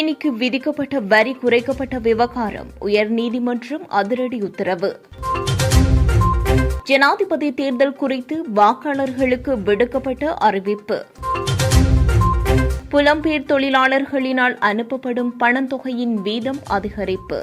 சீனிக்கு விதிக்கப்பட்ட வரி குறைக்கப்பட்ட விவகாரம் உயர்நீதிமன்றம் அதிரடி உத்தரவு. ஜனாதிபதி தேர்தல் குறித்து வாக்காளர்களுக்கு விடுக்கப்பட்ட அறிவிப்பு. புலம்பெயர் தொழிலாளர்களினால் அனுப்பப்படும் பணத்தொகையின் வீதம் அதிகரிப்பு.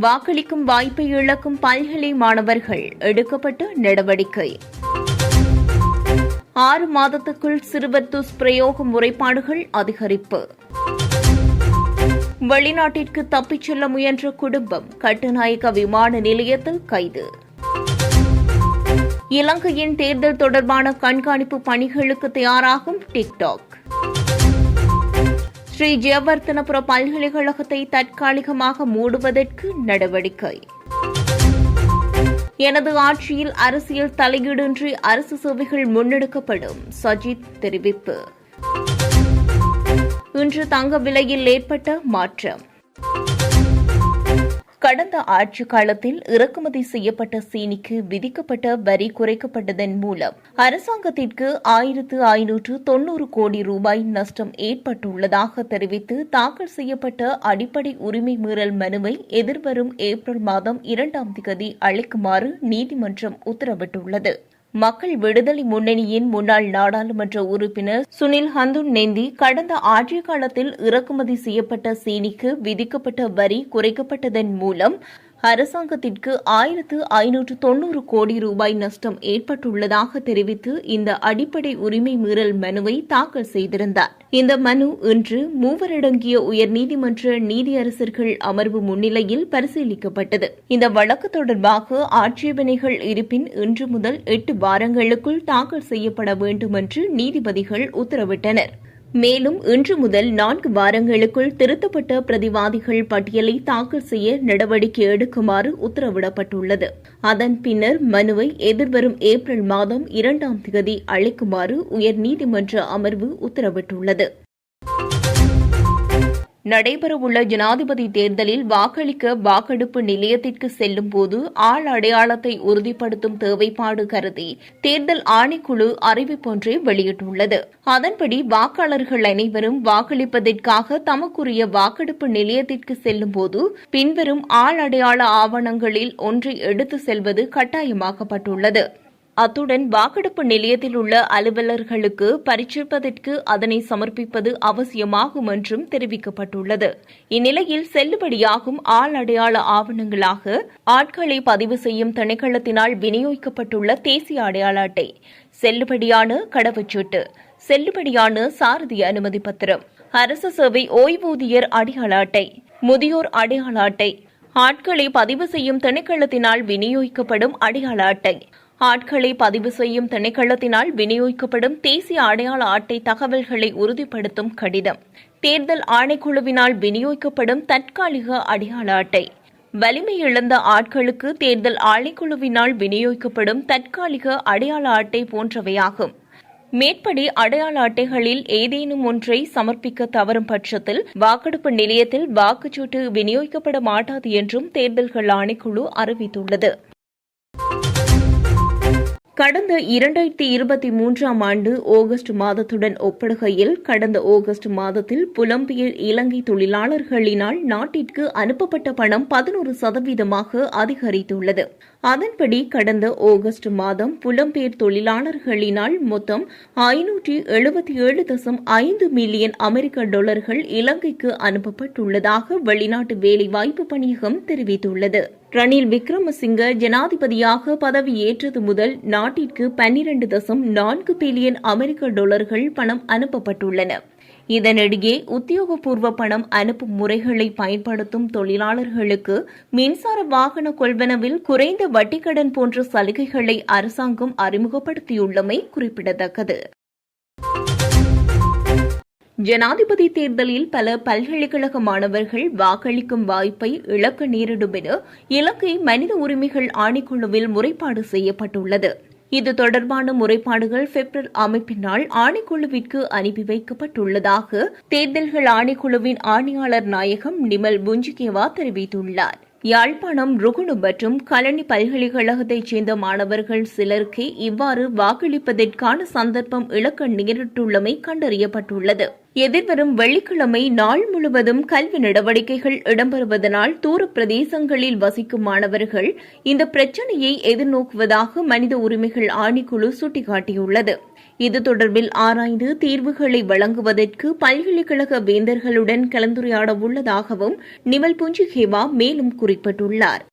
வாக்களிக்கும் வாய்ப்பை இழக்கும் பல்கலை மாணவர்கள் எடுக்கப்பட்ட நடவடிக்கை. ஆறு மாதத்துக்குள் சிறுவர் துஷ்பிரயோக முறைப்பாடுகள் அதிகரிப்பு. வெளிநாட்டிற்கு தப்பிச் செல்ல முயன்ற குடும்பம் கட்டுநாயக்க விமான நிலையத்தில் கைது. இலங்கையின் தேர்தல் தொடர்பான கண்காணிப்பு பணிகளுக்கு தயாராகும் டிக்டாக் ஸ்ரீ ஜெயவர்த்தனபுர பல்கலைக்கழகத்தை தற்காலிகமாக மூடுவதற்கு நடவடிக்கை. எனது ஆட்சியில் அரசியல் தலையீடின்றி அரசு சேவைகள் முன்னெடுக்கப்படும். சஜித் தெரிவிப்பு. இன்று தங்க விலையில் ஏற்பட்ட மாற்றம். கடந்த ஆட்சி காலத்தில் இறக்குமதி செய்யப்பட்ட சீனிக்கு விதிக்கப்பட்ட வரி குறைக்கப்பட்டதன் மூலம் அரசாங்கத்திற்கு ஆயிரத்து ஐநூற்று தொன்னூறு கோடி ரூபாய் நஷ்டம் ஏற்பட்டுள்ளதாக தெரிவித்து தாக்கல் செய்யப்பட்ட அடிப்படை உரிமை மீறல் மனுவை எதிர்வரும் ஏப்ரல் மாதம் இரண்டாம் தேதி அளிக்குமாறு நீதிமன்றம் உத்தரவிட்டுள்ளது. மக்கள் விடுதலை முன்னணியின் முன்னாள் நாடாளுமன்ற உறுப்பினர் சுனில் ஹந்துன் நெந்தி கடந்த ஆட்சி காலத்தில் இறக்குமதி செய்யப்பட்ட சீனிக்கு விதிக்கப்பட்ட வரி குறைக்கப்பட்டதன் மூலம் அரசாங்கத்திற்கு ஆயிரத்து ஐநூற்று தொன்னூறு கோடி ரூபாய் நஷ்டம் ஏற்பட்டுள்ளதாக தெரிவித்து இந்த அடிப்படை உரிமை மீறல் மனுவை தாக்கல் செய்திருந்தார். இந்த மனு இன்று மூவரடங்கிய உயர்நீதிமன்ற நீதியரசர்கள் அமர்வு முன்னிலையில் பரிசீலிக்கப்பட்டது. இந்த வழக்கு தொடர்பாக ஆட்சேபனைகள் இருப்பின் இன்று முதல் எட்டு வாரங்களுக்குள் தாக்கல் செய்யப்பட வேண்டும் என்று நீதிபதிகள் உத்தரவிட்டனர். மேலும் இன்று முதல் நான்கு வாரங்களுக்குள் திருத்தப்பட்ட பிரதிவாதிகள் பட்டியலை தாக்கல் செய்ய நடவடிக்கை எடுக்குமாறு உத்தரவிடப்பட்டுள்ளது. அதன் பின்னர் மனுவை எதிர்வரும் ஏப்ரல் மாதம் இரண்டாம் தேதி அளிக்குமாறு உயர்நீதிமன்ற அமர்வு உத்தரவிட்டுள்ளது. நடைபெறவுள்ள ஜனாதிபதி தேர்தலில் வாக்களிக்க வாக்கெடுப்பு நிலையத்திற்கு செல்லும் போது ஆள் அடையாளத்தை உறுதிப்படுத்தும் தேவைப்பாடு கருதி தேர்தல் ஆணைக்குழு அறிவிப்பொன்றை வெளியிட்டுள்ளது. அதன்படி வாக்காளர்கள் அனைவரும் வாக்களிப்பதற்காக தமக்குரிய வாக்கெடுப்பு நிலையத்திற்கு செல்லும் போது பின்வரும் ஆள் அடையாள ஆவணங்களில் ஒன்றை எடுத்து செல்வது கட்டாயமாக்கப்பட்டுள்ளது. அத்துடன் வாக்கெடுப்பு நிலையத்தில் உள்ள அலுவலர்களுக்கு பரிட்சிப்பதற்கு அதனை சமர்ப்பிப்பது அவசியமாகும் என்றும் தெரிவிக்கப்பட்டுள்ளது. இந்நிலையில் செல்லுபடியாகும் ஆள் அடையாள ஆவணங்களாக ஆட்களை பதிவு செய்யும் திணைக்களத்தினால் விநியோகிக்கப்பட்டுள்ள தேசிய அடையாள அட்டை செல்லுபடியான கடவுச்சீட்டு செல்லுபடியான சாரதி அனுமதி பத்திரம் அரசு சேவை ஓய்வூதியர் அடையாள அட்டை முதியோர் அடையாள அட்டை ஆட்களை பதிவு செய்யும் திணைக்களத்தினால் விநியோகிக்கப்படும் அடையாள அட்டை ஆட்களை பதிவு செய்யும் திணைக்களத்தினால் விநியோகிக்கப்படும் தேசிய அடையாள அட்டை தகவல்களை உறுதிப்படுத்தும் கடிதம். தேர்தல் ஆணைக்குழுவினால் விநியோகிக்கப்படும் தற்காலிக அடையாள அட்டை. வலிமை இழந்த ஆட்களுக்கு தேர்தல் ஆணைக்குழுவினால் விநியோகிக்கப்படும் தற்காலிக அடையாள அட்டை போன்றவையாகும். மேற்படி அடையாள அட்டைகளில் ஏதேனும் ஒன்றை சமர்ப்பிக்க தவறும் பட்சத்தில் வாக்கெடுப்பு நிலையத்தில் வாக்குச்சீட்டு விநியோகிக்கப்பட மாட்டாது என்றும் தேர்தல்கள் ஆணைக்குழு அறிவித்துள்ளது. கடந்த இரண்டாயிரத்தி இருபத்தி மூன்றாம் ஆண்டு ஆகஸ்ட் மாதத்துடன் ஒப்பிடுகையில் கடந்த ஆகஸ்ட் மாதத்தில் புலம்பெயர் இலங்கை தொழிலாளர்களினால் நாட்டிற்கு அனுப்பப்பட்ட பணம் பதினோரு சதவீதமாக அதிகரித்துள்ளது. அதன்படி கடந்த ஆகஸ்ட் மாதம் புலம்பெயர் தொழிலாளர்களினால் மொத்தம் ஐநூற்றி எழுபத்தி ஏழு தசம் ஐந்து மில்லியன் அமெரிக்க டாலர்கள் இலங்கைக்கு அனுப்பப்பட்டுள்ளதாக வெளிநாட்டு வேலைவாய்ப்பு பணியகம் தெரிவித்துள்ளது. ரணில் விக்ரமசிங்க ஜனாதிபதியாக பதவியேற்றது முதல் நாட்டிற்கு பன்னிரண்டு தசம் நான்கு பில்லியன் அமெரிக்க டாலர்கள் பணம் அனுப்பப்பட்டுள்ளன. இதனிடையே உத்தியோகபூர்வ பணம் அனுப்பும் முறைகளை பயன்படுத்தும் தொழிலாளர்களுக்கு மின்சார வாகன கொள்வனவில் குறைந்த வட்டிக்கடன் போன்ற சலுகைகளை அரசாங்கம் அறிமுகப்படுத்தியுள்ளமை குறிப்பிடத்தக்கது. ஜனாதிபதி தேர்தலில் பல பல்கலைக்கழக மாணவர்கள் வாக்களிக்கும் வாய்ப்பை இழக்க நேரிடும் என இலங்கை மனித உரிமைகள் ஆணைக்குழுவில் முறைப்பாடு செய்யப்பட்டுள்ளது. இது தொடர்பான முறைப்பாடுகள் பெப்ரல் அமைப்பினால் ஆணைக்குழுவிற்கு அனுப்பி வைக்கப்பட்டுள்ளதாக தேர்தல்கள் ஆணைக்குழுவின் ஆணையாளர் நாயகம் நிமல் புஞ்சிகேவா தெரிவித்துள்ளார். யாழ்ப்பாணம் ருகுணு மற்றும் கலனி பல்கலைக்கழகத்தைச் சேர்ந்த மாணவர்கள் சிலருக்கே இவ்வாறு வாக்களிப்பதற்கான சந்தர்ப்பம் இழக்க நேரிட்டுள்ளமை கண்டறியப்பட்டுள்ளது. எதிர்வரும் வெள்ளிக்கிழமை நாள் முழுவதும் கல்வி நடவடிக்கைகள் இடம்பெறுவதனால் தூர பிரதேசங்களில் வசிக்கும் மாணவர்கள் இந்த பிரச்சினையை எதிர்நோக்குவதாக மனித உரிமைகள் ஆணைக்குழு சுட்டிக்காட்டியுள்ளது. இது தொடர்பில் ஆராய்ந்து தீர்வுகளை வழங்குவதற்கு பல்கலைக்கழக வேந்தர்களுடன் கலந்துரையாட உள்ளதாகவும் நிமல் புஞ்சிகேவா மேலும் குறிப்பிட்டுள்ளார்.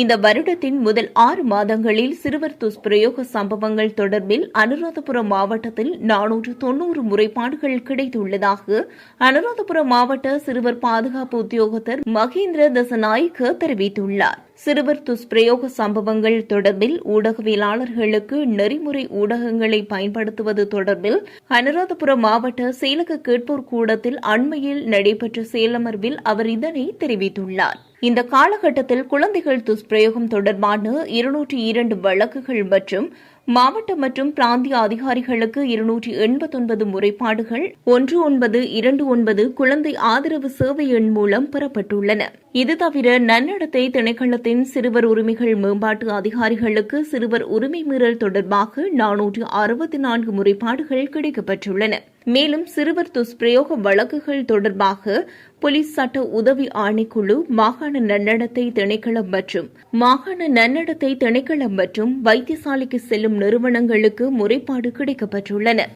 இந்த வருடத்தின் முதல் ஆறு மாதங்களில் சிறுவர் துஷ்பிரயோக சம்பவங்கள் தொடர்பில் அனுராதபுரம் மாவட்டத்தில் நானூற்று தொன்னூறு முறைப்பாடுகள் கிடைத்துள்ளதாக அனுராதபுரம் மாவட்ட சிறுவர் பாதுகாப்பு உத்தியோகத்தர் மகேந்திர தசநாயக்க தெரிவித்துள்ளார். சிறுவர் துஷ்பிரயோக சம்பவங்கள் தொடர்பில் ஊடகவியலாளர்களுக்கு நெறிமுறை ஊடகங்களை பயன்படுத்துவது தொடர்பில் அனுராதபுரம் மாவட்ட செயலக கேட்போர் கூடத்தில் அண்மையில் நடைபெற்ற செயலமர்வில் அவர் இதனை தெரிவித்துள்ளார். இந்த காலகட்டத்தில் குழந்தைகள் துஷ்பிரயோகம் தொடர்பான இருநூற்றி இரண்டு வழக்குகள் மற்றும் மாவட்ட மற்றும் பிராந்திய அதிகாரிகளுக்கு இருநூற்றி எண்பத்தொன்பது முறைப்பாடுகள் ஒன்று ஒன்பது இரண்டு ஒன்பது குழந்தை ஆதரவு சேவை எண் மூலம் பெறப்பட்டுள்ளன. இது தவிர நன்னடத்தை திணைக்களத்தின் சிறுவர் உரிமைகள் மேம்பாட்டு அதிகாரிகளுக்கு சிறுவர் உரிமை மீறல் தொடர்பாக நானூற்று அறுபத்தி நான்கு முறைப்பாடுகள் கிடைக்கப்பட்டுள்ளன. மேலும் சிறுவர் துஷ்பிரயோக வழக்குகள் தொடர்பாக போலீஸ் சட்ட உதவி ஆணைக்குழு மாகாண நன்னடத்தை திணைக்களம் மற்றும் மாகாண நன்னடத்தை திணைக்களம் மற்றும் வைத்தியசாலைக்கு செல்லும் நிறுவனங்களுக்கு முறைப்பாடு கிடைக்கப்பட்டுள்ளன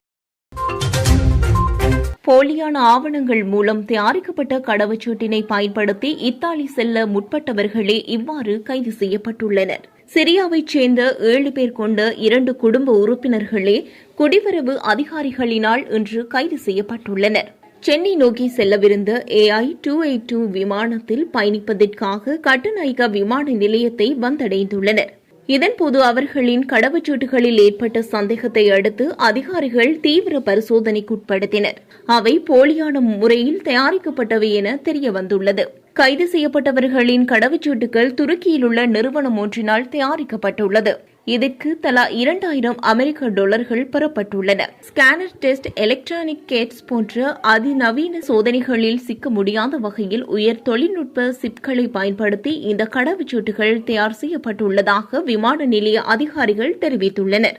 போலியான ஆவணங்கள் மூலம் தயாரிக்கப்பட்ட கடவுச்சீட்டினை பயன்படுத்தி இத்தாலி செல்ல முற்பட்டவர்களே இவ்வாறு கைது செய்யப்பட்டுள்ளனர். சிரியாவைச் சேர்ந்த ஏழு பேர் கொண்ட இரண்டு குடும்ப உறுப்பினர்களே குடிவரவு அதிகாரிகளினால் இன்று கைது செய்யப்பட்டுள்ளனர். சென்னை நோக்கி செல்லவிருந்த ஏஐ டூ எயிட் டூ விமானத்தில் பயணிப்பதற்காக கட்டுநாயக்கா விமான நிலையத்தை வந்தடைந்துள்ளனர். இதன்போது அவர்களின் கடவுச்சீட்டுகளில் ஏற்பட்ட சந்தேகத்தை அடுத்து அதிகாரிகள் தீவிர பரிசோதனைக்குட்படுத்தினர். அவை போலியான முறையில் தயாரிக்கப்பட்டவை என தெரியவந்துள்ளது. கைது செய்யப்பட்டவர்களின் கடவுச்சீட்டுகள் துருக்கியில் உள்ள நிறுவனம் ஒன்றினால் தயாரிக்கப்பட்டுள்ளது. இதற்கு தலா இரண்டாயிரம் அமெரிக்க டாலர்கள் பெறப்பட்டுள்ளன. ஸ்கேனர் டெஸ்ட் எலக்ட்ரானிக் கேட்ஸ் போன்ற அதிநவீன சோதனைகளில் சிக்க முடியாத வகையில் உயர் தொழில்நுட்ப சிப்களை பயன்படுத்தி இந்த கடவுச்சீட்டுகள் தயார் செய்யப்பட்டுள்ளதாக விமான நிலைய அதிகாரிகள் தெரிவித்துள்ளனர்.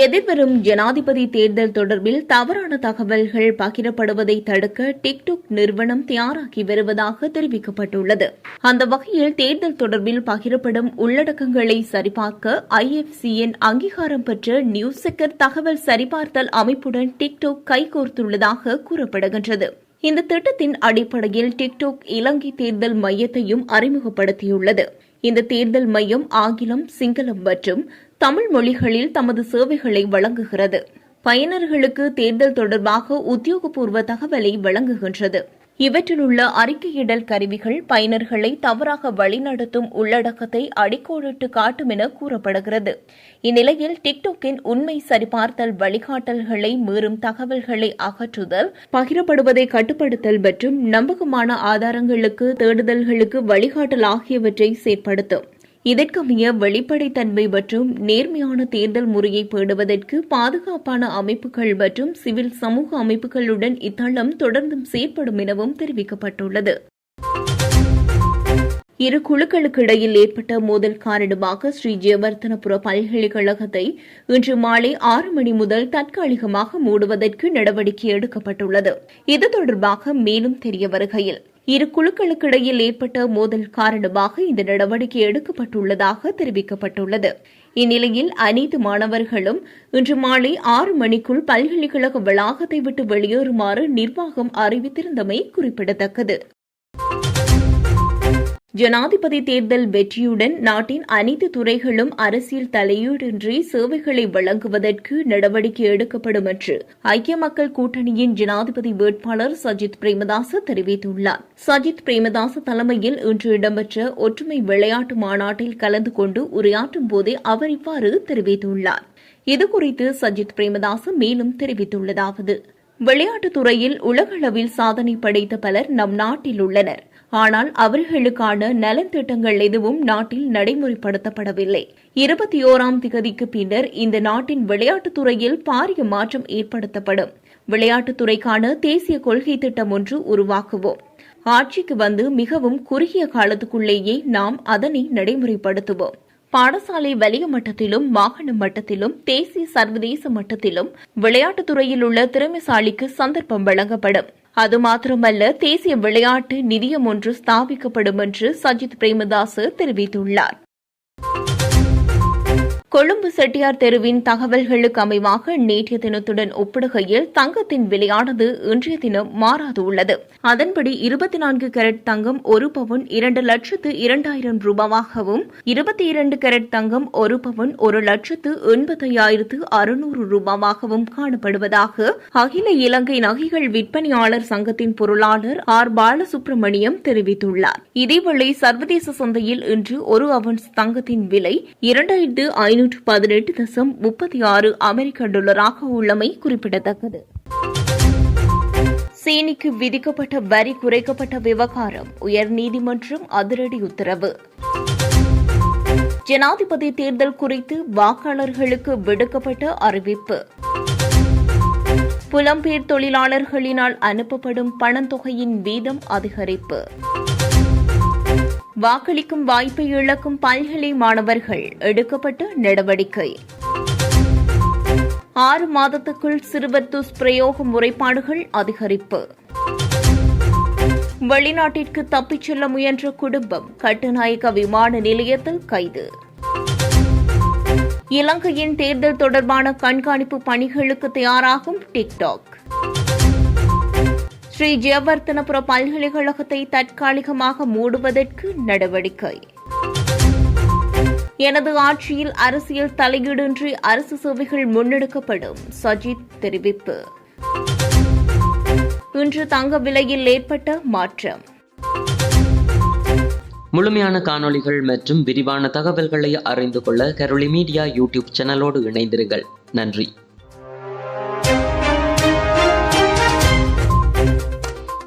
எதிர்வரும் ஜனாதிபதி தேர்தல் தொடர்பில் தவறான தகவல்கள் பகிரப்படுவதை தடுக்க டிக்டாக் நிறுவனம் தயாராகி வருவதாக தெரிவிக்கப்பட்டுள்ளது. அந்த வகையில் தேர்தல் தொடர்பில் பகிரப்படும் உள்ளடக்கங்களை சரிபார்க்க ஐஎஃப்சிஎன் அங்கீகாரம் பெற்ற நியூஸ் செக்கர் தகவல் சரிபார்த்தல் அமைப்புடன் டிக்டாக் கைகோர்த்துள்ளதாக கூறப்படுகின்றது. இந்த திட்டத்தின் அடிப்படையில் டிக்டாக் இலங்கை தேர்தல் மையத்தையும் அறிமுகப்படுத்தியுள்ளது. இந்த தேர்தல் மையம் ஆங்கிலம் சிங்களம் மற்றும் தமிழ் மொழிகளில் தமது சேவைகளை வழங்குகிறது. பயனர்களுக்கு தேர்தல் தொடர்பாக உத்தியோகபூர்வ தகவலை வழங்குகின்றது. இவற்றிலுள்ள அறிக்கையிடல் கருவிகள் பயனர்களை தவறாக வழிநடத்தும் உள்ளடக்கத்தை அடிக்கோடிட்டு காட்டும் என கூறப்படுகிறது. இந்நிலையில் டிக்டாக்கின் உண்மை சரிபார்த்தல் வழிகாட்டல்களை மீறும் தகவல்களை அகற்றுதல் பகிரப்படுவதை கட்டுப்படுத்தல் மற்றும் நம்பகமான ஆதாரங்களுக்கு தேடுதல்களுக்கு வழிகாட்டல் ஆகியவற்றை செயற்படுத்தும். இதற்கமைய வெளிப்படைத்தன்மை மற்றும் நேர்மையான தேர்தல் முறையை பேணுவதற்கு பாதுகாப்பான அமைப்புகள் மற்றும் சிவில் சமூக அமைப்புகளுடன் இத்தளம் தொடர்ந்தும் செயற்படும் எனவும் தெரிவிக்கப்பட்டுள்ளது. இரு குழுக்களுக்கு இடையில் ஏற்பட்ட மோதல் காரணமாக ஸ்ரீ ஜெயவர்தனபுர பல்கலைக்கழகத்தை இன்று மாலை ஆறு மணி முதல் தற்காலிகமாக மூடுவதற்கு நடவடிக்கை எடுக்கப்பட்டுள்ளது. இது தொடர்பாக மேலும் தெரிய வருகையில் இரு குழுக்களுக்கிடையில் ஏற்பட்ட மோதல் காரணமாக இந்த நடவடிக்கை எடுக்கப்பட்டுள்ளதாக தெரிவிக்கப்பட்டுள்ளது. இந்நிலையில் அனைத்து மாணவர்களும் இன்று மாலை ஆறு மணிக்குள் பல்கலைக்கழக வளாகத்தை விட்டு வெளியேறுமாறு நிர்வாகம் அறிவித்திருந்தமை குறிப்பிடத்தக்கது. ஜனாதிபதி தேர்தல் வெற்றியுடன் நாட்டின் அனைத்து துறைகளும் அரசியல் தலையீடின்றி சேவைகளை வழங்குவதற்கு நடவடிக்கை எடுக்கப்படும் என்று ஐக்கிய மக்கள் கூட்டணியின் ஜனாதிபதி வேட்பாளர் சஜித் பிரேமதாச தெரிவித்துள்ளார். சஜித் பிரேமதாச தலைமையில் இன்று இடம்பெற்ற ஒற்றுமை விளையாட்டு மாநாட்டில் கலந்து கொண்டு உரையாற்றும் போதே அவர் இவ்வாறு தெரிவித்துள்ளார். இதுகுறித்து சஜித் பிரேமதாச மேலும் தெரிவித்துள்ளதாவது. விளையாட்டுத் துறையில் உலகளவில் சாதனை படைத்த பலர் நம் நாட்டில் உள்ளனர். ஆனால் அவர்களுக்கான நலன் திட்டங்கள் எதுவும் நாட்டில் நடைமுறைப்படுத்தப்படவில்லை. இருபத்தி ஓராம் திகதிக்கு பின்னர் இந்த நாட்டின் விளையாட்டுத் துறையில் பாரிய மாற்றம் ஏற்படுத்தப்படும். விளையாட்டுத் துறைக்கான தேசிய கொள்கை திட்டம் ஒன்று உருவாக்குவோம். ஆட்சிக்கு வந்து மிகவும் குறுகிய காலத்துக்குள்ளேயே நாம் அதனை நடைமுறைப்படுத்துவோம். பாடசாலை வலிய மட்டத்திலும் மாகாண மட்டத்திலும் தேசிய சர்வதேச மட்டத்திலும் விளையாட்டுத் துறையில் உள்ள திறமைசாலிக்கு சந்தர்ப்பம் வழங்கப்படும். அது மாத்திரமல்ல தேசிய விளையாட்டு நிதியம் ஒன்று ஸ்தாபிக்கப்படும் என்று சஜித் பிரேமதாஸ் தெரிவித்துள்ளார். கொழும்பு செட்டியார் தெருவின் தகவல்களுக்கு அமைவாக நேற்றைய தினத்துடன் ஒப்பிடுகையில் தங்கத்தின் விலையானது இன்றைய தினம் மாறாது உள்ளது. அதன்படி இருபத்தி நான்கு கேரட் தங்கம் ஒரு பவுன் இரண்டு லட்சத்து இரண்டாயிரம் ரூபாவாகவும் இருபத்தி இரண்டு கேரட் தங்கம் ஒரு பவுன் ஒரு லட்சத்து எண்பத்தையாயிரத்து அறுநூறு ரூபாவாகவும் காணப்படுவதாக அகில இலங்கை நகைகள் விற்பனையாளர் சங்கத்தின் பொருளாளர் ஆர். பாலசுப்ரமணியம் தெரிவித்துள்ளார். இதேவேளை சர்வதேச சந்தையில் இன்று ஒரு அவன்ஸ் தங்கத்தின் விலை இரண்டாயிரத்து ஐநூற்று பதினெட்டு தசம் முப்பத்தி ஆறு அமெரிக்க டாலராக உள்ளமை குறிப்பிடத்தக்கது. சீனிக்கு விதிக்கப்பட்ட வரி குறைக்கப்பட்ட விவகாரம் உயர்நீதிமன்றம் அதிரடி உத்தரவு. ஜனாதிபதி தேர்தல் குறித்து வாக்காளர்களுக்கு விடுக்கப்பட்ட அறிவிப்பு. புலம்பெயர் தொழிலாளர்களினால் அனுப்பப்படும் பணத்தொகையின் வீதம் அதிகரிப்பு. வாக்களிக்கும் வாய்ப்பை இழக்கும் பல்கலை மாணவர்கள் எடுக்கப்பட்ட நடவடிக்கை. ஆறு மாதத்துக்குள் சிறுவர் துஷ்பிரயோக முறைப்பாடுகள் அதிகரிப்பு. வெளிநாட்டிற்கு தப்பிச் செல்ல முயன்ற குடும்பம் கட்டுநாயக்க விமான நிலையத்தில் கைது. இலங்கையின் தேர்தல் தொடர்பான கண்காணிப்பு பணிகளுக்கு தயாராகும் டிக்டாக். ஸ்ரீ ஜெயவர்த்தனபுர பல்கலைக்கழகத்தை தற்காலிகமாக மூடுவதற்கு நடவடிக்கை. எனது ஆட்சியில் அரசியல் தலையீடின்றி அரசு சேவைகள் முன்னெடுக்கப்படும் சஜித் தெரிவிப்பு. இன்று தங்க விலையில் ஏற்பட்ட மாற்றம். முழுமையான காணொளிகள் மற்றும் விரிவான தகவல்களை அறிந்து கொள்ள கரோலி மீடியா யூடியூப் சேனலோடு இணைந்திருங்கள். நன்றி.